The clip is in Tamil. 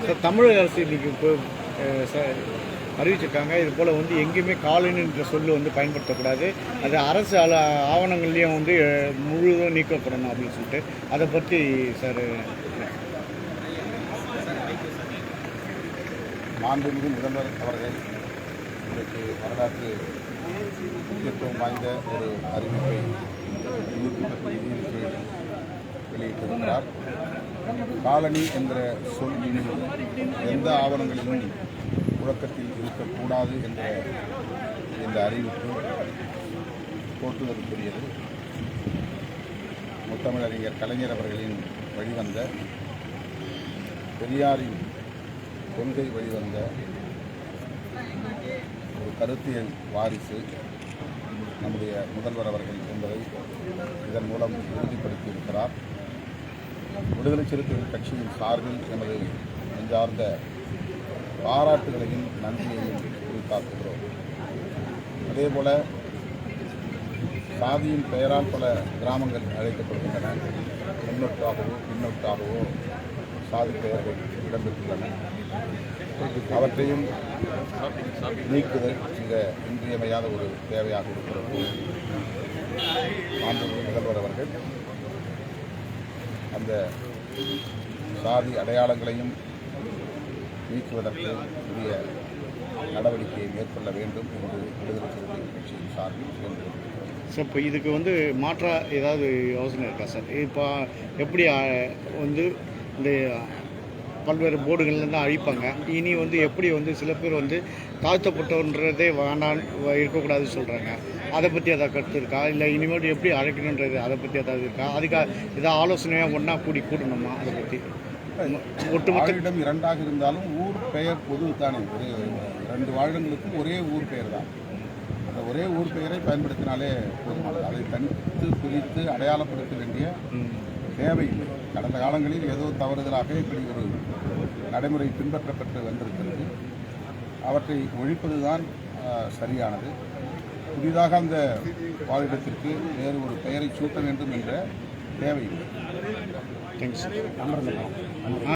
சார் தமிழக அரசு இன்னைக்கு இப்போ அறிவிச்சிருக்காங்க. இது போல் வந்து எங்கேயுமே காலனின்ற சொல்லு வந்து பயன்படுத்தக்கூடாது. அது அரசு ஆவணங்கள்லேயும் வந்து அஹ், முழுதும் நீக்கப்படணும் அப்படின்னு சொல்லிட்டு. அதை பற்றி சார் மாண்புமிகு முதல்வர் அவர்கள் இன்றைக்கு வரலாற்று முக்கியத்துவம் வாய்ந்த ஒரு அறிவிப்பை வெளியிட்டிருக்கிறார். காலனி என்ற சொல் எந்த ஆவணங்களிலும் புழக்கத்தில் இருக்கக்கூடாது என்ற இந்த அறிவிப்பு போற்றுவதற்குரியது முத்தமிழறிஞர் கலைஞர் அவர்களின் வழிவந்த பெரியாரின் கொள்கை வழிவந்த ஒரு கருத்தியல் வாரிசு நம்முடைய முதல்வர் அவர்கள் என்பதை இதன் மூலம் உறுதிப்படுத்தியிருக்கிறார். விடுதலை சிறுத்தைகள் கட்சியின் சார்பில் எமது நெஞ்சார்ந்த பாராட்டுகளையும் நன்றியையும் குறித்தாக்குகிறோம் அதேபோல சாதியின் பெயரால் பல கிராமங்கள் அழைக்கப்படுகின்றன. முன்னொட்டாகவோ பின்னொட்டாகவோ சாதி பெயர்கள் இடம்பெற்றுள்ளன. அவற்றையும் நீக்குதல் மிக இன்றியமையாத ஒரு தேவையாக இருக்கிறது. ஆண்டு முதல்வர் அவர்கள் அந்த சாதி அடையாளங்களையும் நீக்குவதற்கு உரிய நடவடிக்கையை மேற்கொள்ள வேண்டும் என்று விடுதலை சிறுத்தைகள் கட்சியின் சார்பில் சார் இப்போ இதுக்கு வந்து மாற்றாக ஏதாவது யோசனை இருக்கா சார்? இப்போ எப்படி வந்து இந்த பல்வேறு போர்டுகள்லாம் அழிப்பாங்க. இனி வந்து எப்படி வந்து சில பேர் வந்து தாழ்த்தப்பட்டோன்றதே வேண்டாம் இருக்கக்கூடாதுன்னு சொல்கிறாங்க அதை பற்றி ஏதாவது கருத்து இருக்கா? இல்லை இனிமேல் எப்படி அழைக்கணுன்றது அதை பற்றி ஏதாவது இருக்கா? அதுக்காக ஏதாவது ஆலோசனையாக ஒன்றா கூடி கூடணுமா அதை பற்றி ஒட்டுமொத்த இரண்டாக இருந்தாலும் ஊர் பெயர் பொது தானே. ஒரே இரண்டு வாழிடங்களுக்கும் ஒரே ஊர் பெயர் தான் அந்த ஒரே ஊர் பெயரை பயன்படுத்தினாலே போதுமானது. அதை தனித்து பிரித்து அடையாளப்படுத்த வேண்டிய. தேவையில்லை. கடந்த காலங்களில் ஏதோ தவறுதலாக இப்படி ஒரு நடைமுறை பின்பற்றப்பட்டு வந்திருக்கிறது. அவற்றை ஒழிப்பதுதான் சரியானது. புதிதாக அந்த வாழிடத்திற்கு வேறு ஒரு பெயரை சூட்ட வேண்டும் என்ற தேவையில்லை. தேங்க்ஸ்